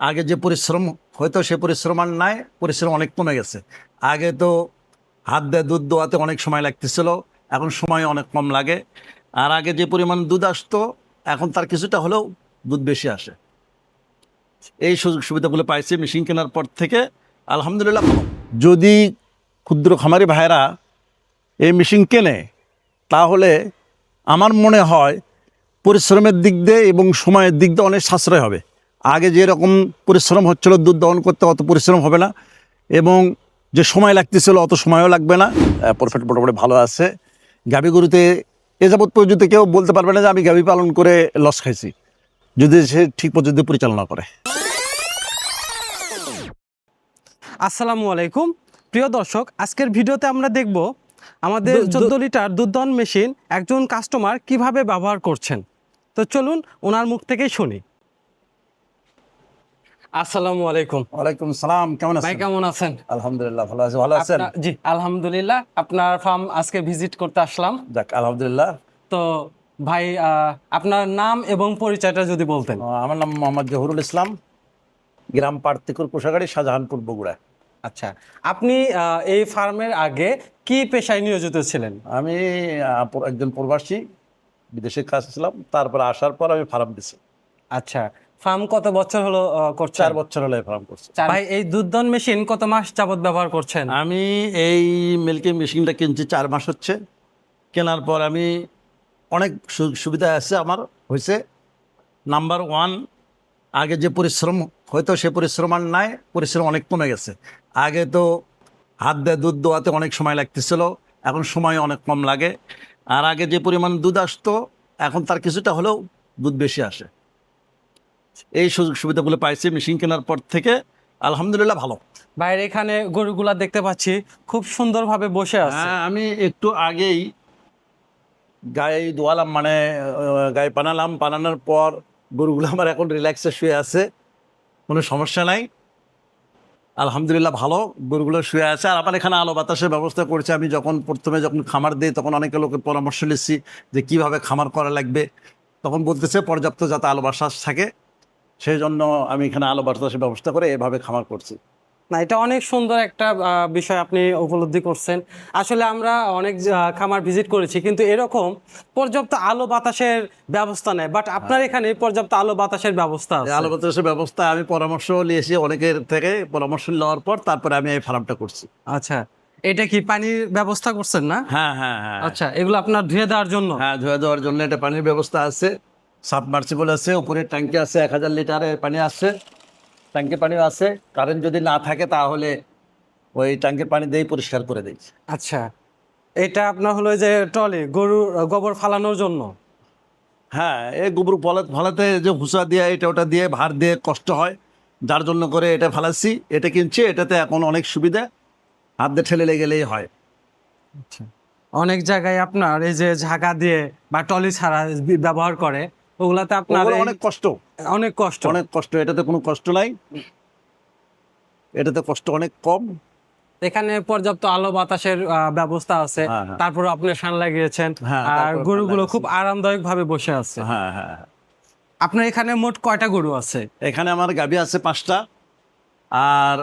আগে যে পরিশ্রম হয়তো সে পরিশ্রম আর নাই, পরিশ্রম অনেক কমে গেছে। আগে তো হাত দিয়ে দুধ দোয়াতে অনেক সময় লাগতেছিল, এখন সময় অনেক কম লাগে। আর আগে যে পরিমাণ দুধ আসতো, এখন তার কিছুটা হলেও দুধ বেশি আসে। এই সুযোগ সুবিধাগুলো পাইছি মেশিন কেনার পর থেকে, আলহামদুলিল্লাহ যদি ক্ষুদ্র খামারি ভাইরা এই মেশিন কেনে, তাহলে আমার মনে হয় পরিশ্রমের দিক দিয়ে এবং সময়ের দিক দিয়ে অনেক সাশ্রয় হবে। আগে যেরকম পরিশ্রম হচ্ছিল দুধ দহন করতে অত পরিশ্রম হবে না এবং যে সময় লাগতেছিল অত সময়ও লাগবে না। প্রফিট মোটামুটি ভালো আছে। গাভী গরুতে এ যাবৎ পর্যন্ত কেউ বলতে পারবে না যে আমি গাভী পালন করে লস খাইছি যদি সে ঠিক পদ্ধতি পরিচালনা করে। আসসালামু আলাইকুম। প্রিয় দর্শক আজকের ভিডিওতে আমরা দেখব আমাদের চোদ্দ লিটার দুধ দহন মেশিন একজন কাস্টমার কীভাবে ব্যবহার করছেন। তো চলুন ওনার মুখ থেকেই শুনি। আসসালামু আলাইকুম। ওয়ালাইকুম সালাম কেমন ভাই কেমন আছেন? আলহামদুলিল্লাহ ভালো আছি ভালো আছেন? জি আলহামদুলিল্লাহ আপনার ফার্ম আজকে ভিজিট করতে আসলাম। যাক আলহামদুলিল্লাহ। তো ভাই আপনার নাম এবং পরিচয়টা যদি বলতেন। আমার নাম মোহাম্মদ জহুরুল ইসলাম গ্রাম পার্থিকুর কোষাগাড়ি শাহজাহানপুর বগুড়া আচ্ছা আপনি এই ফার্মের আগে কি পেশায় নিয়োজিত ছিলেন? আমি একজন প্রবাসী বিদেশে কাজ ছিলাম তারপরে আসার পর আমি ফার্ম দিছি। আচ্ছা ফার্ম কত বছর হলো করছেন? চার বছর হলে ফার্ম করছি। ভাই এই দুধদন মেশিন কত মাস যাবত ব্যবহার করছেন? আমি এই মিল্কিং মেশিনটা কিনছি চার মাস হচ্ছে। কেনার পর আমি অনেক সুযোগ সুবিধা আছে আমার হয়েছে নাম্বার ওয়ান আগে যে পরিশ্রম হয়তো সে পরিশ্রম আর নাই পরিশ্রম অনেক কমে গেছে। আগে তো হাত দিয়ে দুধ দোয়াতে অনেক সময় লাগতেছিল এখন সময় অনেক কম লাগে। আর আগে যে পরিমাণ দুধ আসতো এখন তার কিছুটা হলেও দুধ বেশি আসে। এই সুযোগ সুবিধাগুলো পাইছি মেশিন কেনার পর থেকে আলহামদুলিল্লাহ ভালো। বাইরে এখানে গরুগুলা দেখতে পাচ্ছি খুব সুন্দরভাবে বসে আছে। হ্যাঁ আমি একটু আগেই গায়ে দোয়ালাম মানে গায়ে বানালাম পানানোর পর গরুগুলো আমার এখন রিল্যাক্সে শুয়ে আছে কোনো সমস্যা নাই। আলহামদুলিল্লাহ ভালো গরুগুলো শুয়ে আছে। আর আমার এখানে আলো বাতাসের ব্যবস্থা করেছে আমি যখন প্রথমে যখন খামার দিই তখন অনেকে লোকের পরামর্শ নিচ্ছি যে কীভাবে খামার করা লাগবে। তখন বলতেছে পর্যাপ্ত যাতে আলো বাতাস থাকে। সেই জন্য আমি এখানে আলো বাতাসের ব্যবস্থা করে এভাবে খামার করছি। না এটা অনেক সুন্দর একটা বিষয় আপনি উপলব্ধি করছেন। আসলে আমরা অনেক খামার ভিজিট করেছি কিন্তু এরকম পর্যাপ্ত আলো বাতাসের ব্যবস্থা নেই। বাট আপনার এখানে পর্যাপ্ত আলো বাতাসের ব্যবস্থা আলো বাতাসের ব্যবস্থা আমি পরামর্শ নিয়েছি অনেকের থেকে। পরামর্শ নেওয়ার পর তারপরে আমি এই ফার্মটা করছি। আচ্ছা এটা কি পানির ব্যবস্থা করছেন না? হ্যাঁ হ্যাঁ হ্যাঁ। আচ্ছা এগুলো আপনার ধুয়ে দেওয়ার জন্য? হ্যাঁ ধুয়ে দেওয়ার জন্য এটা পানির ব্যবস্থা আছে। সাবমার্সিবল আছে উপরে ট্যাঙ্কি আছে এক হাজার লিটারের পানি আছে। ট্যাঙ্কি পানিও আছে। কারেন্ট যদি না থাকে তাহলে ওই ট্যাঙ্কির পানি দিয়েই পরিষ্কার করে দিই আচ্ছা এটা আপনার হলো যে টলে গরুর গোবর ফালানোর জন্য? হ্যাঁ এই গোবর ফলা ফলাতে যে ভুসা দিয়ে এটা ওটা দিয়ে ভার দিয়ে কষ্ট হয়। যার জন্য করে এটা ফালাচ্ছি এটা কিনছি এটাতে এখন অনেক সুবিধা। হাত দিয়ে ঠেলে গেলেই হয়। আচ্ছা অনেক জায়গায় আপনার এই যে ঝাঁকা দিয়ে বা টলি ছাড়া ব্যবহার করে ওগুলাতে আপনার অনেক কষ্ট। অনেক কষ্ট। অনেক কষ্ট এটাতে কোনো কষ্ট নাই। এটাতে কষ্ট অনেক কম। এখানে পর্যাপ্ত আলো বাতাসের ব্যবস্থা আছে। হ্যাঁ, হ্যাঁ। তারপর আপনি লাগিয়েছেন। হ্যাঁ, আর গরুগুলো খুব আরামদায়ক ভাবে বসে আছে। আপনার এখানে মোট কয়টা গরু আছে? এখানে আমার গাভী আছে পাঁচটা। আর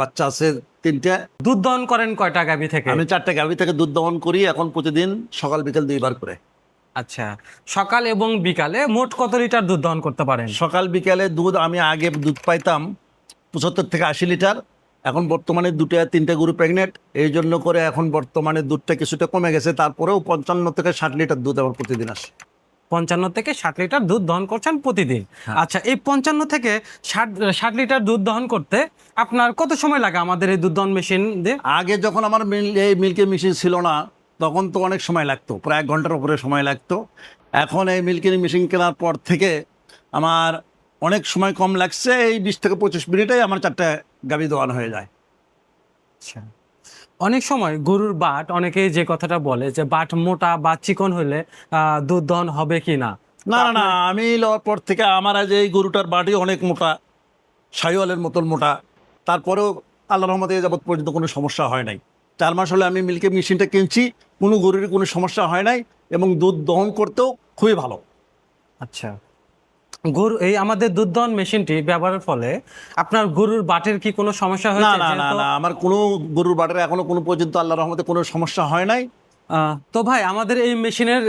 বাচ্চা আছে তিনটে। দুধ দহন করেন কয়টা গাভী থেকে? আমি চারটে গাভী থেকে দুধ দহন করি এখন প্রতিদিন সকাল বিকেল দুইবার করে। আচ্ছা সকাল এবং বিকালে মোট কত লিটার দুধ দহন করতে পারেন? সকাল বিকালে দুধ আমি আগে দুধ পাইতাম পঁচাত্তর থেকে আশি লিটার। এখন বর্তমানে দুটো তিনটে গরু প্রেগনেন্ট এই জন্য করে এখন বর্তমানে দুধটা কিছুটা কমে গেছে। তারপরেও পঞ্চান্ন থেকে ষাট লিটার দুধ আমার প্রতিদিন আসে। পঞ্চান্ন থেকে ষাট লিটার দুধ দহন করছেন প্রতিদিন? হ্যাঁ। আচ্ছা এই পঞ্চান্ন থেকে ষাট ষাট লিটার দুধ দহন করতে আপনার কত সময় লাগে আমাদের এই দুধ দহন মেশিন দিয়ে? আগে যখন আমার এই মিল্কি মেশিন ছিল না তখন তো অনেক সময় লাগতো প্রায় এক ঘণ্টার উপরে সময় লাগতো। এখন এই মিল্কি মেশিন কেনার পর থেকে আমার অনেক সময় কম লাগছে এই বিশ থেকে পঁচিশ মিনিটেই আমার চারটে গাভি দোয়ানো হয়ে যায়। আচ্ছা। অনেক সময় গরুর বাট অনেকেই যে কথাটা বলে যে বাট মোটা বা চিকন হলে দুধ দহন হবে কি না? না না আমি লওয়ার পর থেকে আমার আজ এই গরুটার বাটি অনেক মোটা সাইওয়ালের মতন মোটা তারপরেও আল্লাহ রহমতে যাবৎ পর্যন্ত কোনো সমস্যা হয় নাই। চার মাস হলে আমি মিল্কি মেশিনটা কিনছি কোনো গরুর কোনো সমস্যা হয় নাই এবং দুধ দহন করতেও খুবই ভালো। আচ্ছা। গরু এই আমাদের দুধ দহন মেশিনটি ব্যবহারের ফলে আপনার গরুর বাটের কি কোনো সমস্যা না হয়েছে? না না না আমার কোনো গরুর বাটের এখনও কোনো পর্যন্ত আল্লাহ রহমতে কোনো সমস্যা হয় নাই। তো ভাই আমাদের এই মেশিনের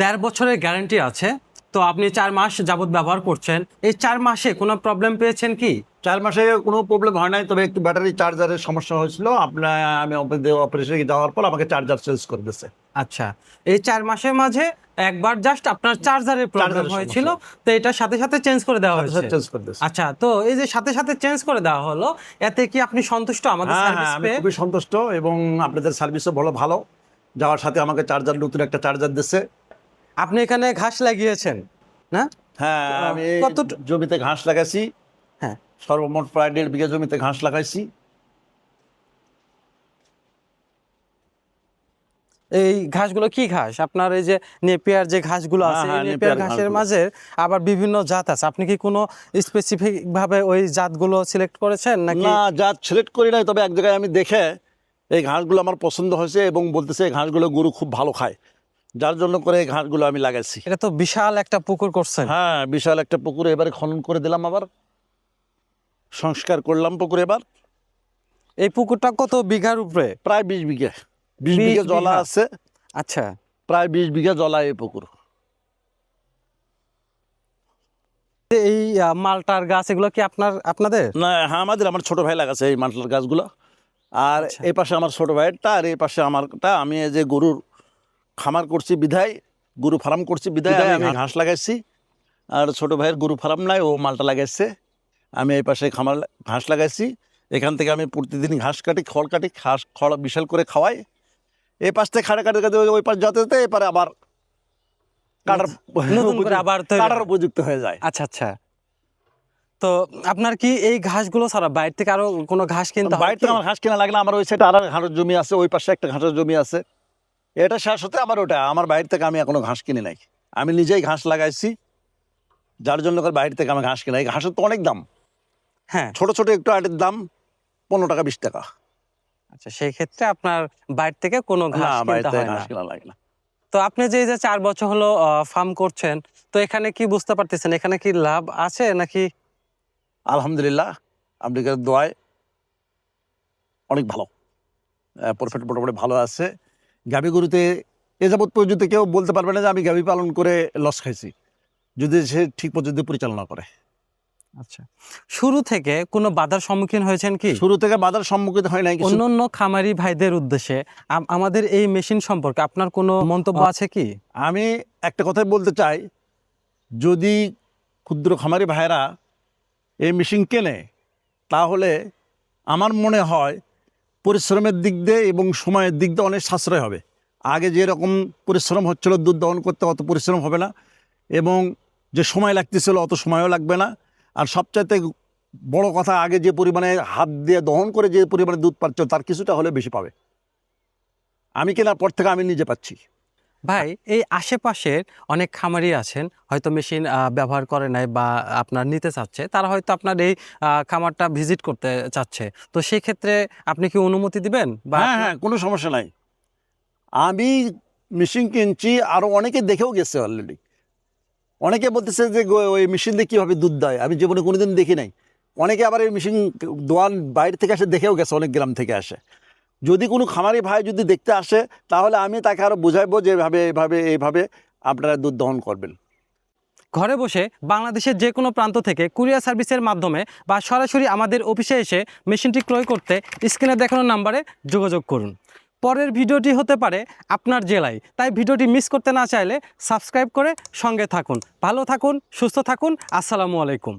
দেড় বছরের গ্যারান্টি আছে। তো আপনি চার মাস যাবত ব্যবহার করছেন। এই চার মাসে কোনো প্রবলেম পেয়েছেন কি? চার মাসে কোনো প্রবলেম হয় নাই তবে একটু ব্যাটারি চার্জারের সমস্যা হয়েছিল। আপনার আমি অপারেশনে যাওয়ার পর আমাকে চার্জার চেঞ্জ করে দিয়েছে। আচ্ছা এই চার মাসের মাঝে একবার জাস্ট আপনার চার্জারের প্রবলেম হয়েছিল তো এটা সাথে সাথে চেঞ্জ করে দেওয়া হয়েছে। চেঞ্জ করে দিয়েছে। আচ্ছা তো এই যে সাথে সাথে চেঞ্জ করে দেওয়া হলো এতে কি আপনি সন্তুষ্ট আমাদের হ্যাঁ সার্ভিস হ্যাঁ আমি পেয়ে? খুবই সন্তুষ্ট এবং আপনাদের সার্ভিসও ভালো ভালো। যাওয়ার সাথে আমাকে চার্জার নতুন একটা চার্জার দিচ্ছে আপনি এখানে ঘাস লাগিয়েছেন না? হ্যাঁ আমি জমিতে ঘাস লাগাইছি। হ্যাঁ সর্বমোট প্রায় দেড় বিঘা জমিতে ঘাস লাগাইছি। এই ঘাসগুলো কি ঘাস? আপনার এই যে নেপিয়ার যে ঘাসগুলো হ্যাঁ, আছে হ্যাঁ, নেপিয়ার নেপিয়ার ঘাসের মাঝে আবার বিভিন্ন জাত আছে। আপনি কি কোনো স্পেসিফিক ভাবে ওই জাতগুলো সিলেক্ট করেছেন নাকি? না জাত সিলেক্ট করি নাই তবে এক জায়গায় আমি দেখে এই ঘাসগুলো আমার পছন্দ হয়েছে এবং বলতেছে এই ঘাসগুলো গরু খুব ভালো খায়। যার জন্য করে এই ঘাসগুলো আমি লাগাইছি। এটা তো বিশাল একটা পুকুর করছেন। হ্যাঁ বিশাল একটা পুকুর এবারে খনন করে দিলাম আবার। সংস্কার করলাম পুকুর এবার। এই পুকুরটা কত বিঘার উপরে? প্রায় বিশ বিঘা। বিশ বিঘা জলা আছে। আচ্ছা। প্রায় বিশ বিঘা জলা এই পুকুর। এই মালটার গাছ এগুলো কি আপনার আপনাদের? না হ্যাঁ আমাদের আমার ছোট ভাই লাগাছে এই মালটার গাছগুলো। আর আচ্ছা। এই পাশে আমার ছোট ভাইয়েরটা আর এই পাশে আমারটা আমি এই যে গরুর খামার করছি বিধায় গরু ফার্ম করছি বিধায় বিধায় আমি ঘাস লাগাইছি। আর ছোট ভাইয়ের গরু ফার্ম নাই ও মালটা লাগাইছে। আমি এই পাশে খামার ঘাস লাগাইছি। এখান থেকে আমি প্রতিদিন ঘাস কাটি খড় কাটি ঘাস খড় বিশাল করে খাওয়াই। এই পাশ থেকে খাড়ে কাটে কাটে ওই- পাশ যেতে যেতে এবারে আবার কাটার আবার কাটার উপযুক্ত হয়ে যায়। আচ্ছা আচ্ছা। তো আপনার কি এই ঘাসগুলো ছাড়া বাইরে থেকে আরও কোনো ঘাস কিনতে বাইরে থেকে আমার ঘাস কেনা লাগলে আমার ওই সাইডে আর ঘাসের জমি আছে ওই পাশে একটা ঘাসের জমি আছে। এটা শেষ হতে আমার ওটা আমার বাইরে থেকে আমি এখনও ঘাস কিনে নাই। আমি নিজেই ঘাস লাগাইছি যার জন্য করে বাইরে থেকে আমি ঘাস কিনা এই ঘাসের তো অনেক দাম। হ্যাঁ। ছোট ছোট একটু আটের দাম পনেরো টাকা বিশ টাকা। আচ্ছা সেই ক্ষেত্রে আপনার বাইরে থেকে কোনো ঘাস কিনতে হয় না। লাগে না। তো আপনি যে যে চার বছর হলো ফার্ম করছেন তো এখানে কি বুঝতে পারতেছেন? এখানে কি লাভ আছে নাকি? আলহামদুলিল্লাহ আপনাদের দোয়ায় অনেক ভালো। প্রফিট মোটামুটি ভালো আছে। গাভী গরুতে এ যাবৎ পর্যন্ত কেউ বলতে পারবে না যে আমি গাভী পালন করে লস খাইছি। যদি সে ঠিক পর্যন্ত পরিচালনা করে। আচ্ছা। শুরু থেকে কোনো বাধার সম্মুখীন হয়েছেন কি? শুরু থেকে বাধার সম্মুখীন হয় নাই অন্য অন্য খামারি ভাইদের উদ্দেশ্যে আমাদের এই মেশিন সম্পর্কে আপনার কোনো মন্তব্য আছে কি? আমি একটা কথাই বলতে চাই যদি ক্ষুদ্র খামারি ভাইরা এই মেশিন কেনে তাহলে আমার মনে হয় পরিশ্রমের দিক দিয়ে এবং সময়ের দিক দিয়ে অনেক সাশ্রয় হবে। আগে যেরকম পরিশ্রম হচ্ছিল দুধ দহন করতে অত পরিশ্রম হবে না এবং যে সময় লাগতেছিল অত সময়ও লাগবে না। আর সবচাইতে বড় কথা আগে যে পরিমাণে হাত দিয়ে দহন করে যে পরিমাণে দুধ পাচ্ছ তার কিছুটা হলে বেশি পাবে। আমি কেনার পর থেকে আমি নিজে পাচ্ছি। ভাই এই আশেপাশের অনেক খামারি আছেন হয়তো মেশিন ব্যবহার করে নাই বা আপনার নিতে চাচ্ছে তারা হয়তো আপনার এই খামারটা ভিজিট করতে চাচ্ছে। তো সেই ক্ষেত্রে আপনি কি অনুমতি দিবেন? বা হ্যাঁ হ্যাঁ কোনো সমস্যা নাই। আমি মেশিন কিনছি আরও অনেকে দেখেও গেছে অলরেডি অনেকে বলতেছে যে ওই মেশিন দিয়ে কীভাবে দুধ দেয়? আমি জীবনে কোনোদিন দেখি নাই। অনেকে আবার এই মেশিন দোয়ান বাইরে থেকে আসে, দেখেও গেছে, অনেক গ্রাম থেকে আসে। যদি কোনো খামারি ভাই যদি দেখতে আসে, তাহলে আমি তাকে আরও বুঝাইবো যে এভাবে এভাবে এইভাবে আপনারা দুধ দহন করবেন। ঘরে বসে বাংলাদেশের যে কোনো প্রান্ত থেকে কুরিয়ার সার্ভিসের মাধ্যমে বা সরাসরি আমাদের অফিসে এসে মেশিনটি ক্রয় করতে স্ক্রিনে দেখানো নাম্বারে যোগাযোগ করুন। পরের ভিডিওটি হতে পারে আপনার জেলায়। তাই ভিডিওটি মিস করতে না চাইলে সাবস্ক্রাইব করে সঙ্গে থাকুন। ভালো থাকুন, সুস্থ থাকুন। আসসালামু আলাইকুম।